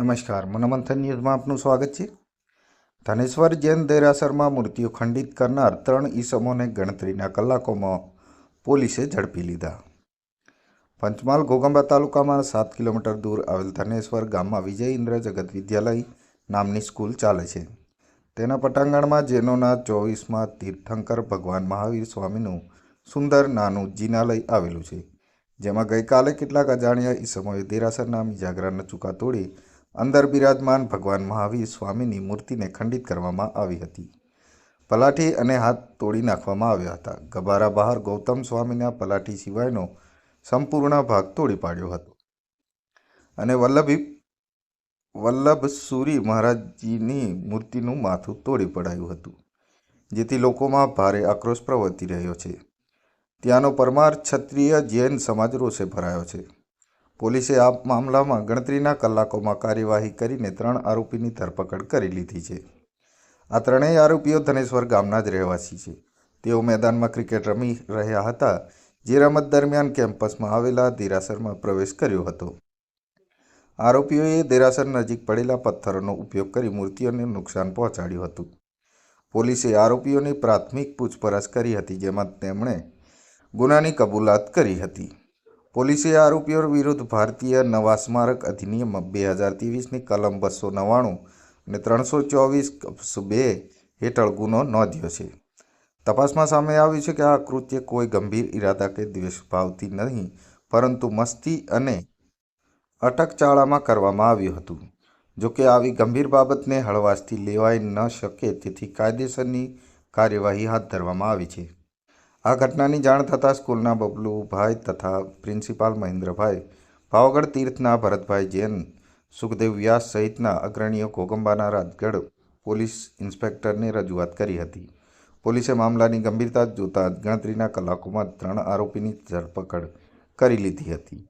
નમસ્કાર. મનોમંથન ન્યૂઝમાં આપનું સ્વાગત છે. ધનેશ્વર જૈન દેરાસરમાં મૂર્તિઓ ખંડિત કરનાર ત્રણ ઈસમોને ગણતરીના કલાકોમાં પોલીસે ઝડપી લીધા. પંચમહાલ ઘોગંબા તાલુકામાં સાત કિલોમીટર દૂર આવેલ ધનેશ્વર ગામમાં વિજય ઇન્દ્ર જગત વિદ્યાલય નામની સ્કૂલ ચાલે છે. તેના પટાંગણમાં જૈનોના ચોવીસમાં તીર્થંકર ભગવાન મહાવીર સ્વામીનું સુંદર નાનું જીનાલય આવેલું છે. જેમાં ગઈકાલે કેટલાક અજાણ્યા ઈસમોએ દેરાસર નામ જાગરાના ચૂકા તોડી અંદર બિરાજમાન ભગવાન મહાવીર સ્વામીની મૂર્તિને ખંડિત કરવામાં આવી હતી. પલાઠી અને હાથ તોડી નાખવામાં આવ્યા હતા. ગભારા બહાર ગૌતમ સ્વામીના પલાઠી સિવાયનો સંપૂર્ણ ભાગ તોડી પાડ્યો હતો. અને વલ્લભી, વલ્લભ સૂરી મહારાજજીની મૂર્તિનું માથું તોડી પડાયું હતું, જેથી લોકોમાં ભારે આક્રોશ પ્રવર્તી રહ્યો છે. ત્યાંનો પરમાર ક્ષત્રિય જૈન સમાજ રોષે ભરાયો છે. પોલીસે આ મામલામાં ગણતરીના કલાકોમાં કાર્યવાહી કરીને ત્રણ આરોપીની ધરપકડ કરી લીધી છે. આ ત્રણેય આરોપીઓ ધનેશ્વર ગામના જ રહેવાસી છે. તેઓ મેદાનમાં ક્રિકેટ રમી રહ્યા હતા, જે રમત દરમિયાન કેમ્પસમાં આવેલા દેરાસરમાં પ્રવેશ કર્યો હતો. આરોપીઓએ દેરાસર નજીક પડેલા પથ્થરોનો ઉપયોગ કરી મૂર્તિઓને નુકસાન પહોંચાડ્યું હતું. પોલીસે આરોપીઓની પ્રાથમિક પૂછપરછ કરી હતી, જેમાં તેમણે ગુનાની કબૂલાત કરી હતી. પોલીસે આરોપીઓ વિરુદ્ધ ભારતીય નવા સ્મારક અધિનિયમ બે હજાર ત્રેવીસની કલમ બસો નવ્વાણું અને ત્રણસો ચોવીસ બે હેઠળ ગુનો નોંધ્યો છે. તપાસમાં સામે આવ્યું છે કે આ કૃત્ય કોઈ ગંભીર ઇરાદા કે દ્વેષભાવથી નહીં, પરંતુ મસ્તી અને અટકચાળામાં કરવામાં આવ્યું હતું. જોકે આવી ગંભીર બાબતને હળવાશથી લેવાઈ ન શકે, તેથી કાયદેસરની કાર્યવાહી હાથ ધરવામાં આવી છે. આ ઘટનાની જાણ થતાં સ્કૂલના બબલુભાઈ તથા પ્રિન્સિપાલ મહેન્દ્રભાઈ, પાવાગઢ તીર્થના ભરતભાઈ જૈન, સુખદેવ વ્યાસ સહિતના અગ્રણીઓ કોગંબાના રાજગઢ પોલીસ ઇન્સ્પેક્ટરને રજૂઆત કરી હતી. પોલીસે મામલાની ગંભીરતા જોતા ગણતરીના કલાકોમાં ત્રણ આરોપીની ધરપકડ કરી લીધી હતી.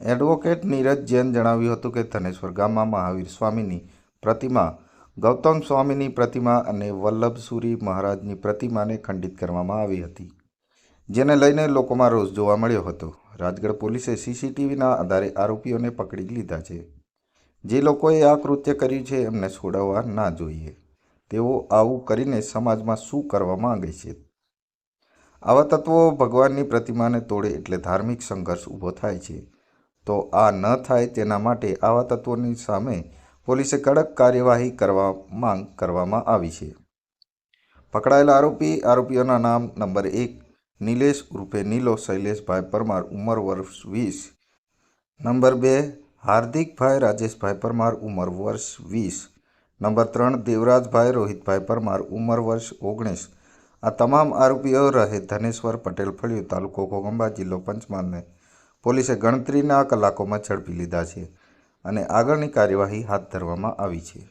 એડવોકેટ નીરજ જૈન જણાવ્યું હતું કે, ધનેશ્વર ગામમાં મહાવીર સ્વામીની પ્રતિમા ગૌતમ સ્વામીની પ્રતિમા અને વલ્લભસુરી મહારાજની પ્રતિમાને ખંડિત કરવામાં આવી હતી, જેને લઈને લોકોમાં રોષ જોવા મળ્યો હતો. રાજગઢ પોલીસે સીસીટીવીના આધારે આરોપીઓને પકડી લીધા છે. જે લોકોએ આ કૃત્ય કર્યું છે એમને છોડાવવા ના જોઈએ. તેઓ આવું કરીને સમાજમાં શું કરવા માંગે છે? આવા તત્વો ભગવાનની પ્રતિમાને તોડે એટલે ધાર્મિક સંઘર્ષ ઊભો થાય છે. તો આ ન થાય તેના માટે આવા તત્વોની સામે પોલીસે કડક કાર્યવાહી કરવા માંગ કરવામાં આવી છે. પકડાયેલા આરોપી, આરોપીઓના નામ નંબર એક, નિલેશ ઉર્ફે નીલો શૈલેષભાઈ પરમાર, ઉંમર વર્ષ વીસ. નંબર બે, હાર્દિકભાઈ રાજેશભાઈ પરમાર, ઉંમર વર્ષ વીસ. નંબર ત્રણ, દેવરાજભાઈ રોહિતભાઈ પરમાર, ઉંમર વર્ષ ઓગણીસ. આ તમામ આરોપીઓ રહે ધનેશ્વર પટેલ ફળિયું તાલુકો કોગંબા જિલ્લો પંચમહાલને. પોલીસે ગણતરીના કલાકોમાં ઝડપી લીધા છે. અને આગળની કાર્યવાહી હાથ ધરવામાં આવી છે.